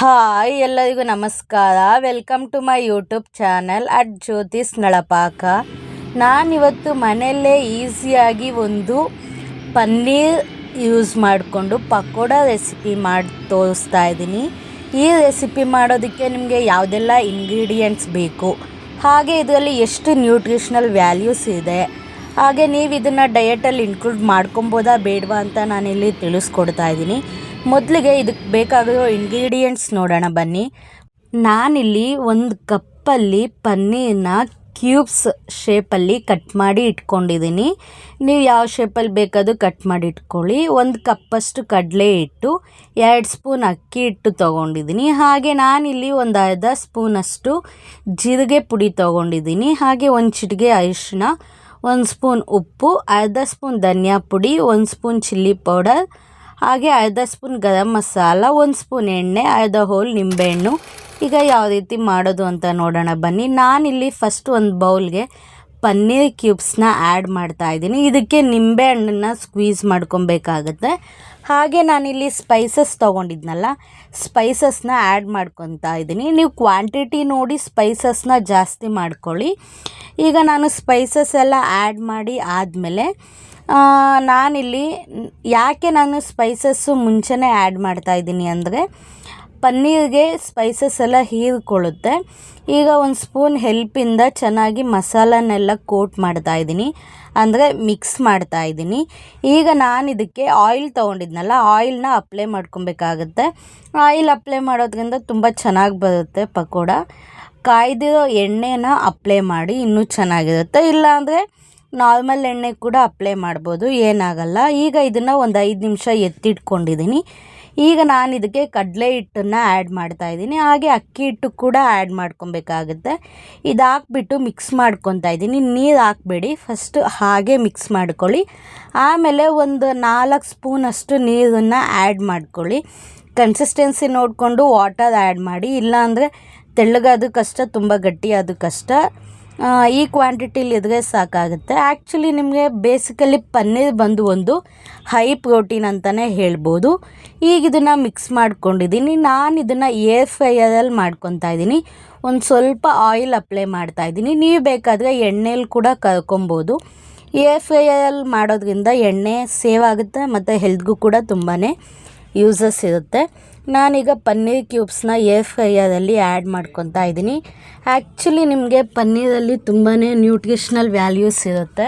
Hi ಎಲ್ಲರಿಗೂ ನಮಸ್ಕಾರ. Welcome to my YouTube channel at Jyothi's Nalapaka ನಾನಿವತ್ತು ಮನೆಯಲ್ಲೇ ಈಸಿಯಾಗಿ ಒಂದು ಪನ್ನೀರ್ ಯೂಸ್ ಮಾಡಿಕೊಂಡು ಪಕೋಡ ರೆಸಿಪಿ ಮಾಡಿ ತೋರಿಸ್ತಾ ಇದ್ದೀನಿ. ಈ ರೆಸಿಪಿ ಮಾಡೋದಕ್ಕೆ ನಿಮಗೆ ಯಾವುದೆಲ್ಲ ಇಂಗ್ರೀಡಿಯೆಂಟ್ಸ್ ಬೇಕು? ಹಾಗೆ ಇದರಲ್ಲಿ ಎಷ್ಟು ನ್ಯೂಟ್ರಿಷನಲ್ ವ್ಯಾಲ್ಯೂಸ್ ಇದೆ? ಹಾಗೆ ನೀವು ಇದನ್ನು ಡಯಟಲ್ಲಿ ಇನ್ಕ್ಲೂಡ್ ಮಾಡ್ಕೊಬೋದಾ ಬೇಡವಾ ಅಂತ ನಾನಿಲ್ಲಿ ತಿಳಿಸ್ಕೊಡ್ತಾ ಇದ್ದೀನಿ. ಮೊದಲಿಗೆ ಇದಕ್ಕೆ ಬೇಕಾಗಿರೋ ಇಂಗ್ರೀಡಿಯೆಂಟ್ಸ್ ನೋಡೋಣ ಬನ್ನಿ. ನಾನಿಲ್ಲಿ ಒಂದು ಕಪ್ಪಲ್ಲಿ ಪನ್ನೀರನ್ನ ಕ್ಯೂಬ್ಸ್ ಶೇಪಲ್ಲಿ ಕಟ್ ಮಾಡಿ ಇಟ್ಕೊಂಡಿದ್ದೀನಿ. ನೀವು ಯಾವ ಶೇಪಲ್ಲಿ ಬೇಕಾದರೂ ಕಟ್ ಮಾಡಿ ಇಟ್ಕೊಳ್ಳಿ. ಒಂದು ಕಪ್ಪಷ್ಟು ಕಡಲೆ ಹಿಟ್ಟು, ಎರಡು ಸ್ಪೂನ್ ಅಕ್ಕಿ ಹಿಟ್ಟು ತೊಗೊಂಡಿದ್ದೀನಿ. ಹಾಗೆ ನಾನಿಲ್ಲಿ ಒಂದು ಅರ್ಧ ಸ್ಪೂನಷ್ಟು ಜೀರಿಗೆ ಪುಡಿ ತೊಗೊಂಡಿದ್ದೀನಿ. ಹಾಗೆ ಒಂದು ಚಿಟಿಗೆ ಅರಿಶಿನ ಒಂದು ಸ್ಪೂನ್ ಉಪ್ಪು, ಅರ್ಧ ಸ್ಪೂನ್ ಧನಿಯಾ ಪುಡಿ, ಒಂದು ಸ್ಪೂನ್ ಚಿಲ್ಲಿ ಪೌಡರ್, ಹಾಗೆ ಅರ್ಧ ಸ್ಪೂನ್ ಗರಂ ಮಸಾಲ, ಒಂದು ಸ್ಪೂನ್ ಎಣ್ಣೆ, ಅರ್ಧ ಹೋಲ್ ನಿಂಬೆಹಣ್ಣು. ಈಗ ಯಾವ ರೀತಿ ಮಾಡೋದು ಅಂತ ನೋಡೋಣ ಬನ್ನಿ. ನಾನಿಲ್ಲಿ ಫಸ್ಟ್ ಒಂದು ಬೌಲ್ಗೆ ಪನ್ನೀರ್ ಕ್ಯೂಬ್ಸ್ನ ಆ್ಯಡ್ ಮಾಡ್ತಾ ಇದ್ದೀನಿ. ಇದಕ್ಕೆ ನಿಂಬೆ ಹಣ್ಣನ್ನು ಸ್ಕ್ವೀಸ್ ಮಾಡ್ಕೊಬೇಕಾಗತ್ತೆ. ಹಾಗೆ ನಾನಿಲ್ಲಿ ಸ್ಪೈಸಸ್ ತೊಗೊಂಡಿದ್ನಲ್ಲ, ಸ್ಪೈಸಸ್ನ ಆ್ಯಡ್ ಮಾಡ್ಕೊತಾ ಇದ್ದೀನಿ. ನೀವು ಕ್ವಾಂಟಿಟಿ ನೋಡಿ ಸ್ಪೈಸಸ್ನ ಜಾಸ್ತಿ ಮಾಡ್ಕೊಳ್ಳಿ. ಈಗ ನಾನು ಸ್ಪೈಸಸ್ ಎಲ್ಲ ಆ್ಯಡ್ ಮಾಡಿ ಆದಮೇಲೆ ನಾನಿಲ್ಲಿ ಯಾಕೆ ನಾನು ಸ್ಪೈಸಸ್ಸು ಮುಂಚೆನೇ ಆ್ಯಡ್ ಮಾಡ್ತಾಯಿದ್ದೀನಿ ಅಂದರೆ ಪನ್ನೀರಿಗೆ ಸ್ಪೈಸಸ್ ಎಲ್ಲ ಹೀರಿಕೊಳ್ಳುತ್ತೆ. ಈಗ ಒಂದು ಸ್ಪೂನ್ ಹೆಲ್ಪಿಂದ ಚೆನ್ನಾಗಿ ಮಸಾಲನೆಲ್ಲ ಕೋಟ್ ಮಾಡ್ತಾ ಇದ್ದೀನಿ. ಅಂದರೆ ಮಿಕ್ಸ್ ಮಾಡ್ತಾ ಇದ್ದೀನಿ. ಈಗ ನಾನು ಇದಕ್ಕೆ ಆಯಿಲ್ ತೊಗೊಂಡಿದ್ನಲ್ಲ ಆಯಿಲ್ನ ಅಪ್ಲೈ ಮಾಡ್ಕೊಬೇಕಾಗತ್ತೆ. ಆಯಿಲ್ ಅಪ್ಲೈ ಮಾಡೋದ್ರಿಂದ ತುಂಬ ಚೆನ್ನಾಗಿ ಬರುತ್ತೆ ಪಕೋಡ. ಕಾಯ್ದಿರೋ ಎಣ್ಣೆನ ಅಪ್ಲೈ ಮಾಡಿ ಇನ್ನೂ ಚೆನ್ನಾಗಿರುತ್ತೆ. ಇಲ್ಲಾಂದರೆ ನಾರ್ಮಲ್ ಎಣ್ಣೆ ಕೂಡ ಅಪ್ಲೈ ಮಾಡ್ಬೋದು, ಏನಾಗಲ್ಲ. ಈಗ ಇದನ್ನು ಒಂದು ಐದು ನಿಮಿಷ ಎತ್ತಿಟ್ಕೊಂಡಿದ್ದೀನಿ. ಈಗ ನಾನು ಇದಕ್ಕೆ ಕಡಲೆ ಹಿಟ್ಟನ್ನು ಆ್ಯಡ್ ಮಾಡ್ತಾಯಿದ್ದೀನಿ ಹಾಗೆ ಅಕ್ಕಿ ಹಿಟ್ಟು ಕೂಡ ಆ್ಯಡ್ ಮಾಡ್ಕೊಬೇಕಾಗುತ್ತೆ. ಇದು ಹಾಕ್ಬಿಟ್ಟು ಮಿಕ್ಸ್ ಮಾಡ್ಕೊತಾ ಇದ್ದೀನಿ. ನೀರು ಹಾಕಬೇಡಿ. ಫಸ್ಟ್ ಹಾಗೆ ಮಿಕ್ಸ್ ಮಾಡ್ಕೊಳ್ಳಿ. ಆಮೇಲೆ ಒಂದು ನಾಲ್ಕು ಸ್ಪೂನಷ್ಟು ನೀರನ್ನು ಆ್ಯಡ್ ಮಾಡ್ಕೊಳ್ಳಿ. ಕನ್ಸಿಸ್ಟೆನ್ಸಿ ನೋಡಿಕೊಂಡು ವಾಟರ್ ಆ್ಯಡ್ ಮಾಡಿ. ಇಲ್ಲಾಂದರೆ ತೆಳ್ಳಗಾದ ಕಷ್ಟ, ತುಂಬ ಗಟ್ಟಿಯಾದ ಕಷ್ಟ. ಈ ಕ್ವಾಂಟಿಟಿಲಿ ಇದ್ರೆ ಸಾಕಾಗುತ್ತೆ. ಆ್ಯಕ್ಚುಲಿ ನಿಮಗೆ ಬೇಸಿಕಲಿ ಪನ್ನೀರ್ ಬಂದು ಒಂದು ಹೈ ಪ್ರೋಟೀನ್ ಅಂತಲೇ ಹೇಳ್ಬೋದು. ಈಗ ಇದನ್ನು ಮಿಕ್ಸ್ ಮಾಡ್ಕೊಂಡಿದ್ದೀನಿ. ನಾನು ಇದನ್ನು ಏರ್ ಫ್ರೈಯರಲ್ಲಿ ಮಾಡ್ಕೊತಾ ಇದ್ದೀನಿ. ಒಂದು ಸ್ವಲ್ಪ ಆಯಿಲ್ ಅಪ್ಲೈ ಮಾಡ್ತಾ ಇದ್ದೀನಿ. ನೀವು ಬೇಕಾದರೆ ಎಣ್ಣೆಲಿ ಕೂಡ ಕರ್ಕೊಬೋದು. ಏರ್ ಫ್ರೈಯರಲ್ಲಿ ಮಾಡೋದ್ರಿಂದ ಎಣ್ಣೆ ಸೇವ್ ಆಗುತ್ತೆ, ಮತ್ತು ಹೆಲ್ತ್ಗೂ ಕೂಡ ತುಂಬಾ ಯೂಸಸ್ ಇರುತ್ತೆ. ನಾನೀಗ ಪನ್ನೀರ್ ಕ್ಯೂಬ್ಸ್ನ ಏರ್ ಫ್ರೈಯರಲ್ಲಿ ಆ್ಯಡ್ ಮಾಡ್ಕೊತಾ ಇದ್ದೀನಿ. ಆ್ಯಕ್ಚುಲಿ ನಿಮಗೆ ಪನ್ನೀರಲ್ಲಿ ತುಂಬಾ ನ್ಯೂಟ್ರಿಷ್ನಲ್ ವ್ಯಾಲ್ಯೂಸ್ ಇರುತ್ತೆ.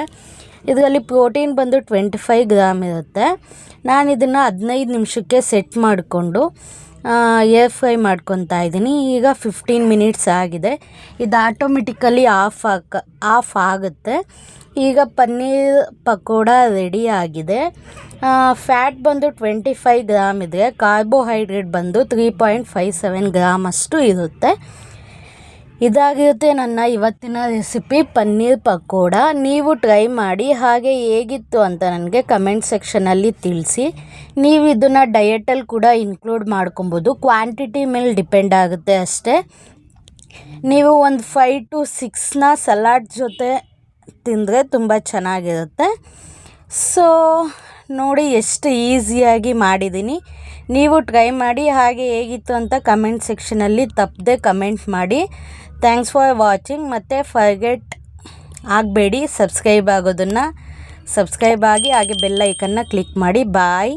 ಇದರಲ್ಲಿ ಪ್ರೋಟೀನ್ ಬಂದು ಟ್ವೆಂಟಿ ಫೈವ್ ಗ್ರಾಮ್ ಇರುತ್ತೆ. ನಾನು ಇದನ್ನು ಹದಿನೈದು ನಿಮಿಷಕ್ಕೆ ಸೆಟ್ ಮಾಡಿಕೊಂಡು ಏರ್ ಫ್ರೈ ಮಾಡ್ಕೊತಾ ಇದ್ದೀನಿ. ಈಗ ಫಿಫ್ಟೀನ್ ಮಿನಿಟ್ಸ್ ಆಗಿದೆ. ಇದು ಆಟೋಮೆಟಿಕಲಿ ಆಫ್ ಆಗ ಆಫ್ ಆಗುತ್ತೆ. ಈಗ ಪನ್ನೀರ್ ಪಕೋಡ ರೆಡಿ ಆಗಿದೆ. ಫ್ಯಾಟ್ ಬಂದು ಟ್ವೆಂಟಿ ಫೈವ್ ಗ್ರಾಮ್ ಇದೆ. ಕಾರ್ಬೋಹೈಡ್ರೇಟ್ ಬಂದು three point five seven gram ಅಷ್ಟು ಇರುತ್ತೆ. ಇದಾಗಿರುತ್ತೆ ನನ್ನ ಇವತ್ತಿನ ರೆಸಿಪಿ ಪನ್ನೀರ್ ಪಕೋಡ. ನೀವು ಟ್ರೈ ಮಾಡಿ, ಹಾಗೆ ಹೇಗಿತ್ತು ಅಂತ ನನಗೆ ಕಮೆಂಟ್ ಸೆಕ್ಷನಲ್ಲಿ ತಿಳಿಸಿ. ನೀವು ಇದನ್ನು ಡಯೆಟಲ್ಲಿ ಕೂಡ ಇನ್ಕ್ಲೂಡ್ ಮಾಡ್ಕೊಬೋದು. ಕ್ವಾಂಟಿಟಿ ಮೇಲೆ ಡಿಪೆಂಡ್ ಆಗುತ್ತೆ ಅಷ್ಟೇ. ನೀವು ಒಂದು ಫೈವ್ ಟು ಸಿಕ್ಸ್ನ ಸಲಾಡ್ ಜೊತೆ ತಿಂದರೆ ತುಂಬ ಚೆನ್ನಾಗಿರುತ್ತೆ. ಸೊ ನೋಡಿ ಎಷ್ಟು ಈಸಿಯಾಗಿ ಮಾಡಿದ್ದೀನಿ. ನೀವು ಟ್ರೈ ಮಾಡಿ, ಹಾಗೆ ಹೇಗಿತ್ತು ಅಂತ ಕಮೆಂಟ್ ಸೆಕ್ಷನಲ್ಲಿ ತಪ್ಪದೆ ಕಮೆಂಟ್ ಮಾಡಿ. ಥ್ಯಾಂಕ್ಸ್ ಫಾರ್ ವಾಚಿಂಗ್ ಮತ್ತು ಫರ್ಗೆಟ್ ಆಗಬೇಡಿ ಸಬ್ಸ್ಕ್ರೈಬ್ ಆಗೋದನ್ನು. ಸಬ್ಸ್ಕ್ರೈಬ್ ಆಗಿ, ಹಾಗೆ ಬೆಲ್ ಐಕನ್ನ ಕ್ಲಿಕ್ ಮಾಡಿ. ಬಾಯ್